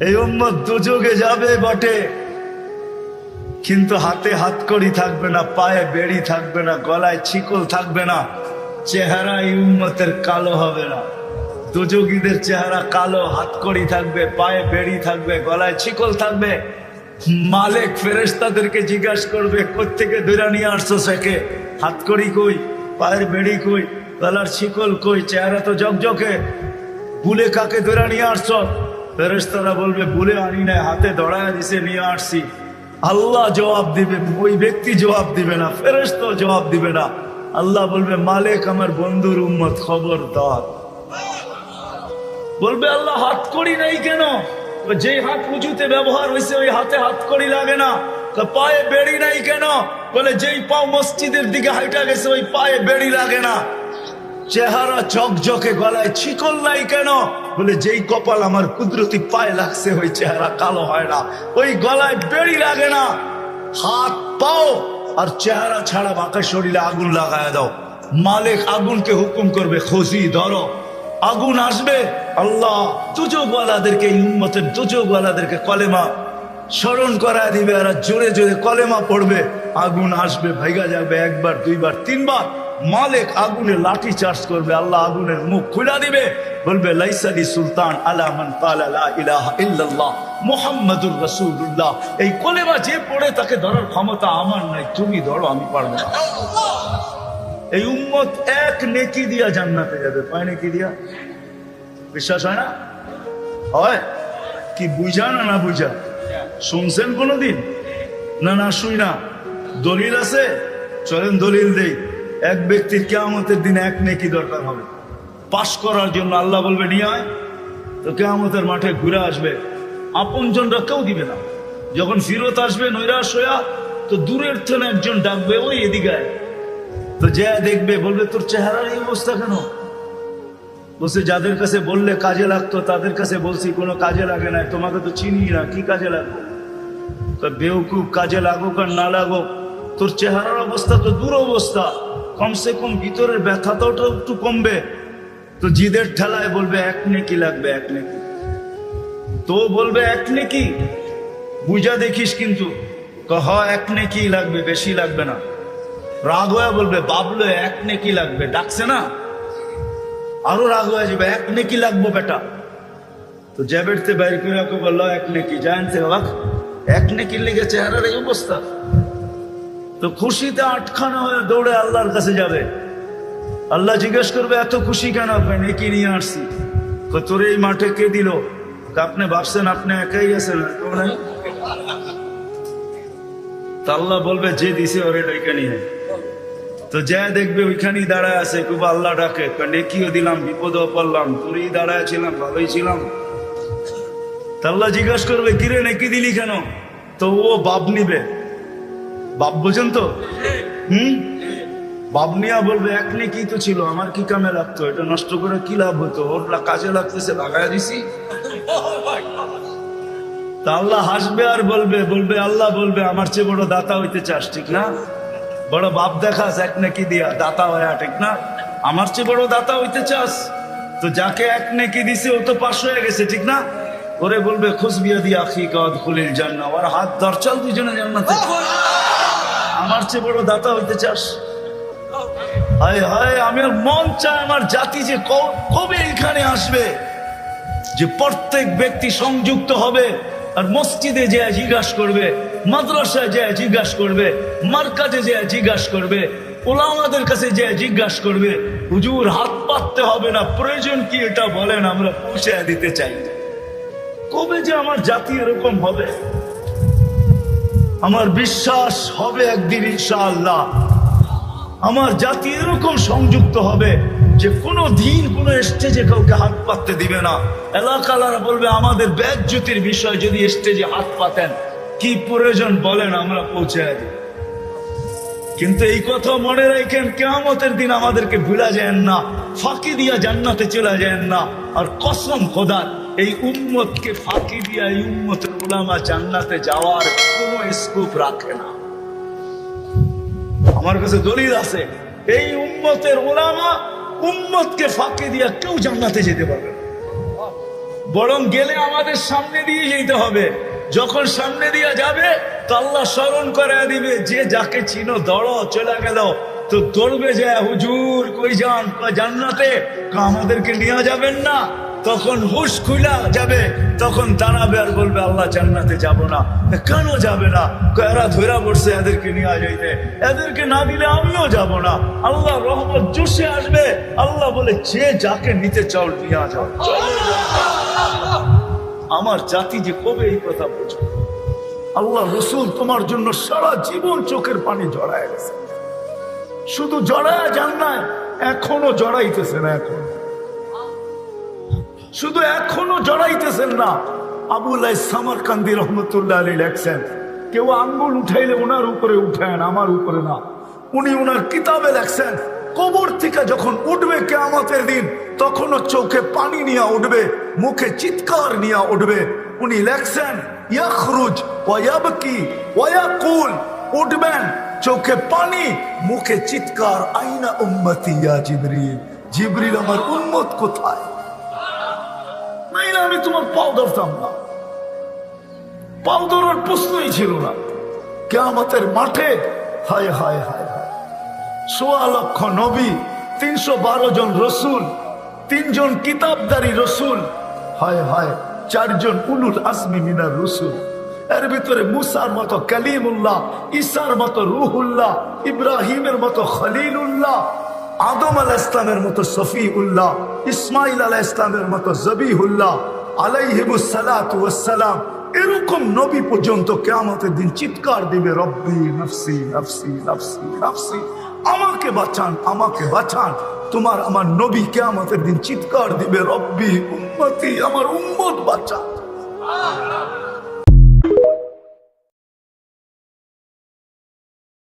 এই উম্মত দুযোগে যাবে বটে। কিন্তু হাতে হাত করি থাকবে না, পায়ে বেড়ি থাকবে না, গলায় ছিকল থাকবে না। চেহারা এই উম্মতের কালো হবে না। দুযোগীদের চেহারা কালো হাত করি থাকবে, পায়ে বেড়ি থাকবে, গলায় ছিকল থাকবে। মালিক ফেরেস্তাদেরকে জিজ্ঞাসা করবে কোথেকে দূরা নিয়ে আসছো সেকে? হাত করি কই? পায়ের বেড়ি কই? গলার ছিকল কই? চেহারা তো জকজকে। বুলে কাকে ধরে নিয়ে আসছো? ফেরেস্তারা বলবে, ভুলে আনি নাই, হাতে দড়ায় দিছে, নিয়ে আসছি। আল্লাহ জবাব দিবে, ওই ব্যক্তি জবাব দিবে না ফেরেস্ত জবাব দিবে না। আল্লাহ বলবে, মালিক আমার বন্ধুর উম্মত খবর দর বলবে, আল্লাহ হাত করি নাই কেন? যে হাত উঁচুতে ব্যবহার হয়েছে ওই হাতে হাত করি লাগে না। পায়ে বেড়ি নাই কেন? বলে, যেই পাও মসজিদের দিকে হাইটা গেছে, ওই পায়ে বেড়ি লাগে না। চেহারা চকচকে গলায় ছিকল নাই কেন? বলে, যেই কপাল আমার কুদরতি পায়ে লাগছে, ওই চেহারা কালো হয় না। ওই গলায় বেড়ি লাগে না। হাত পাও, আর চেহারা ছাড়া বাঁকা শরীরে আগুন লাগায় দাও। মালিক আগুনকে হুকুম করবে, খোঁজি, ধরো। আগুন আসবে। আল্লাহ দুযোগওয়ালাদেরকে এই উম্মতের দুযোগওয়ালাদেরকে কলেমা স্মরণ করায় দিবে, আর জোরে জোরে কলেমা পড়বে। আগুন আসবে, ভাইগা যাবে একবার, দুইবার, তিনবার। মালিক আগুনে লাঠি চার্জ করবে, আল্লাহ আগুনের মুখ খুলা দিবে, বলবে লাইসালি সুলতান আলা মান কালা লা ইলাহা ইল্লাল্লাহ, মুহাম্মাদুর রাসূলুল্লাহ। এই কলেমা যে পড়ে তাকে ধরার ক্ষমতা আমার নাই, তুমি ধরো, আমি পারব না। এই উম্মত এক নেকি দিয়া জান্নাতে যাবে কয় নেকি দিয়া? বিশ্বাস হয় না? হয়? কি বুঝা না না বুঝা? শুনছেন কোনোদিন? না না, শুই না। দলিল আছে? চলেন দলিল দেই। এক ব্যক্তির কেয়ামতের দিন এক নেকি দরকার হবে। পাশ করার জন্য আল্লাহ বলবে নিয়ে তো কেয়ামতের মাঠে ঘুরে আসবে। আপনজনরা কেউ দিবে না। যখন ফিরত আসবে, নৈরাশ হইয়া, তো দূরের থেকে একজন ডাকবে, ওই এদিকে তো যে দেখবে, বলবে, তোর চেহারার এই অবস্থা কেন? বলছে, যাদের কাছে বললে কাজে লাগতো, তাদের কাছে বলছি, কোনো কাজে লাগে না, তোমাকে তো চিনি না, কি কাজে লাগবে? বেউকুব কাজে লাগুক আর না লাগুক, তোর চেহারার অবস্থা তো দূর অবস্থা। কমসে কম ভিতরের ব্যথাটাও একটু কমবে। তো জিদের ঠেলায় বলবে, এক নেকি লাগবে, এক নেকি। তো বলবে, এক নেকি? বুঝা দেখিস কিন্তু, কহ, এক নেকি লাগবে, বেশি লাগবে না। রাগ হয়ে বলবে, বাবলো, এক নেকি লাগবে। ডাকছে না? আরও রাগ হয়ে যাবে, এক নেকি লাগবো বেটা। তো জ্যাবেটতে বাইর করে বলল, এক নেকি। জানতে বাবা এক নেকির লেগে চেহারার এই অবস্থা। তো খুশিতে আটখানা হয়ে দৌড়ে আল্লাহর কাছে যাবে। আল্লাহ জিজ্ঞেস করবে, এত খুশি কেন আপনি? নেকি নিয়ে আসছি। তোর এই মাঠে কে দিল? আপনি ভাবছেন আপনি একাই আছেন আল্লাহ বলবে, যে দিছে ওরে ডেকে নিয়ে তো যা দেখবে ওইখানেই দাঁড়ায় আছে, খুব আল্লাহ ডাকে। নেকিও দিলাম, বিপদও পড়লাম, তোরই দাঁড়ায় ছিলাম, ভালোই ছিলাম। তা আল্লাহ জিজ্ঞাস করবে, কিরে, নেকি দিলি কেন? তো ও বাপ নিবে। বাপ বোঝেন তো? হুম? বাপ নিয়া বলবে, এক নেকি তো ছিল? আমার কি কামে লাগতো? এটা নষ্ট করে কি লাভ হতো? ওর কাজে লাগতেছে লাগাই দিছি। তা আল্লাহ হাসবে আর বলবে বলবে, আল্লাহ বলবে, আমার চেয়ে বড় দাতা হইতে চাস, ঠিক না? বড় বাপ দেখাস, এক নাকি দিয়া? দাতা হয়ে, ঠিক না? আমার চেয়ে বড় দাতা হইতে চাস? তো যাকে এক নাকি দিছে, ও তো পাশ হয়ে গেছে, ঠিক না? ওরে বলবে খুশবিয়া দিয়া আখি কদ খুলিল জান্না ওর হাত দরচাল দুজনে জান্নাতে। আমার চেয়ে বড় দাতা হইতে চাস? হায় হায়, আমার মন চায় আমার জাতি যে কবে এখানে আসবে? যে প্রত্যেক ব্যক্তি সংযুক্ত হবে আর মসজিদে যে জিজ্ঞাসা করবে, মাদ্রাসায় যে জিজ্ঞাসা করবে, মার্কাজে যে জিজ্ঞাসা করবে, ওলামাদের কাছে যে জিজ্ঞাসা করবে, হুজুর, হাত পাততে হবে না, প্রয়োজন কি এটা বলেন, আমরা পৌঁছে দিতে চাই। কবে যে আমার জাতি এরকম হবে? আমার বিশ্বাস হবে একদিন ইনশাআল্লাহ। আমার জাতি এরকম সংযুক্ত হবে যে কোনো দিন কোনো স্টেজে কাউকে হাত পাততে দিবে না। এলাকালারা বলবে, আমাদের ব্যাগ জ্যোতির বিষয় যদি স্টেজে হাত পাতেন, কি প্রয়োজন বলেন আমরা পৌঁছে দিই কিন্তু এই কথা মনে রাখেন, কেয়ামতের দিন আমাদেরকে ভুলা যায় না, ফাঁকি দিয়া জান্নাতে চলে যায় না। আর কসম খোদার, এই উম্মতকে ফাঁকি দিয়া এই উম্মতের উলামা জান্নাতে যাওয়ার কোনো স্কোপ রাখে না। আমার কাছে দলিল আছে, এই উম্মতের ওলামা উম্মতকে ফাঁকি দিয়া কেউ জান্নাতে যেতে পারবে বরং গেলে আমাদের সামনে দিয়ে যেতে হবে। যখন সামনে দিয়ে যাবে, তো আল্লাহ স্মরণ করে দিবে, যে যাকে চিনো, দড়, চলে গেল তো দৌড়বে যে হুজুর, কই যান? জান্নাতে? আমাদেরকে নিয়ে যাবেন না। তখন হুশ খুলা যাবে, তখন দাঁড়াবে আর বলবে, আল্লাহ জান্নাতে যাব না। কেন যাবে না? এরা ধরা পড়ছে এদেরকে নিয়ে যাইতে। এদেরকে না দিলে আমিও যাব না। আল্লাহ রহমত জুসে আসবে। আল্লাহ বলে, যে যাকে নিতে চাও, নিয়ে যাও। আমার জাতি যে কবে এই কথা বুঝবে আল্লাহ রসুল তোমার জন্য সারা জীবন চোখের পানি জড়ায় গেছে। শুধু জড়ায় যান না এখনও জড়াইতেছেন এখন। শুধু এখনও জড়াইতেছেন না। আবুল সামার কান্দি রহমতুল্লাহ আলী লেখছেন, কেউ আঙ্গুল উঠাইলে ওনার উপরে উঠেন, আমার উপরে না। উনি ওনার কিতাবে লেখছেন, কবর থেকে যখন উঠবে কেয়ামতের দিন, তখনও চোখে পানি নিয়ে উঠবে, মুখে চিৎকার নিয়ে উঠবে। উনি লেখছেন, ইয়াখরুজ ওয়াবকি ওয়াকুল উঠবেন, চোখে পানি, মুখে চিৎকার, আইনা উম্মতি ইয়া জিবরিল। জিবরিল, আমার উন্মত কোথায়? আমি তোমার পাও ধরতাম না। পাও ধরার প্রশ্নই ছিল না। কেয়ামতের মাঠে, হায় হায় হায় সোয়া লক্ষ নবী, তিনশো বারো জন রসুল, তিনজন কিতাবদারি রসুল, হায় হায়, চারজন উলুল আসমি মিনার রসুল। এর ভিতরে মুসার মতো কালিমুল্লাহ, ঈসার মতো রুহুল্লাহ, ইব্রাহিমের মতো খলিলুল্লাহ আদম আল ইসলামের মতো সফি উল্লাহ ইসমাইল আলাহ ইসলামের মতো জবি জবিহুল্লাহ আলাইহিবুসালাম এরকম নবী পর্যন্ত কেয়ামতের দিন চিৎকার দিবে, রব্বি নফসি নফসি নফসি নফসি, আমাকে বাঁচান আমাকে বাঁচান। তোমার আমার নবী কেয়ামতের দিন চিৎকার দিবে, রব্বি উম্মতি, আমার উম্মত বাঁচান।